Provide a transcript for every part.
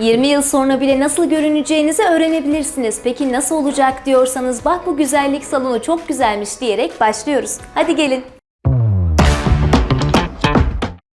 20 yıl sonra bile nasıl görüneceğinizi öğrenebilirsiniz. Peki nasıl olacak diyorsanız bak bu güzellik salonu çok güzelmiş diyerek başlıyoruz. Hadi gelin.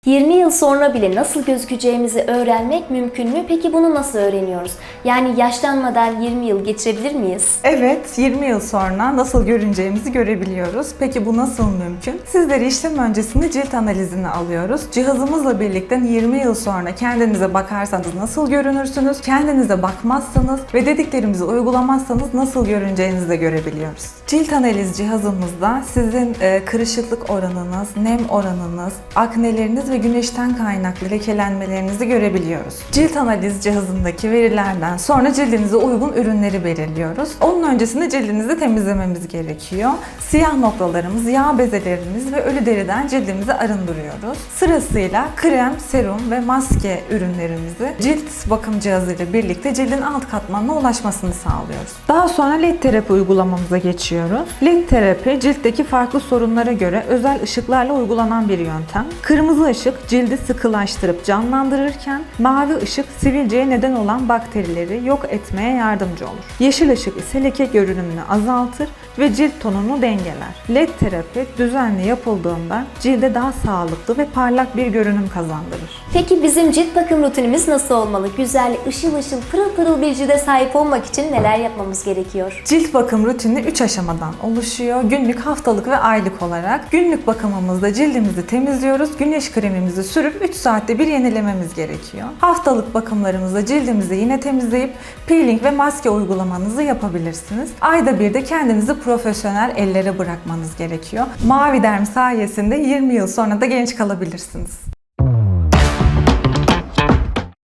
20 yıl sonra bile nasıl gözükeceğimizi öğrenmek mümkün mü? Peki bunu nasıl öğreniyoruz? Yani yaşlanmadan 20 yıl geçirebilir miyiz? Evet, 20 yıl sonra nasıl görüneceğimizi görebiliyoruz. Peki bu nasıl mümkün? Sizleri işlem öncesinde cilt analizini alıyoruz. Cihazımızla birlikte 20 yıl sonra kendinize bakarsanız nasıl görünürsünüz, kendinize bakmazsanız ve dediklerimizi uygulamazsanız nasıl görüneceğinizi de görebiliyoruz. Cilt analiz cihazımızda sizin e, kırışıklık oranınız, nem oranınız, akneleriniz ve güneşten kaynaklı lekelenmelerinizi görebiliyoruz. Cilt analiz cihazındaki verilerden sonra cildinize uygun ürünleri belirliyoruz. Onun öncesinde cildinizi temizlememiz gerekiyor. Siyah noktalarımız, yağ bezelerimiz ve ölü deriden cildimizi arındırıyoruz. Sırasıyla krem, serum ve maske ürünlerimizi cilt bakım cihazıyla birlikte cildin alt katmanına ulaşmasını sağlıyoruz. Daha sonra led terapi uygulamamıza geçiyoruz. Led terapi ciltteki farklı sorunlara göre özel ışıklarla uygulanan bir yöntem. Kırmızı ışık cildi sıkılaştırıp canlandırırken mavi ışık sivilceye neden olan bakterileri yok etmeye yardımcı olur. Yeşil ışık ise leke görünümünü azaltır ve cilt tonunu dengeler. LED terapi düzenli yapıldığında cilde daha sağlıklı ve parlak bir görünüm kazandırır. Peki bizim cilt bakım rutinimiz nasıl olmalı? Güzel, ışıl ışıl, pırıl pırıl bir cilde sahip olmak için neler yapmamız gerekiyor? Cilt bakım rutini 3 aşamadan oluşuyor. Günlük, haftalık ve aylık olarak. Günlük bakımımızda cildimizi temizliyoruz. Güneş kremimizi sürüp 3 saatte bir yenilememiz gerekiyor. Haftalık bakımlarımızda cildimizi yine temizleyip peeling ve maske uygulamanızı yapabilirsiniz. Ayda bir de kendinizi profesyonel ellere bırakmanız gerekiyor. Mavi Derm sayesinde 20 yıl sonra da genç kalabilirsiniz.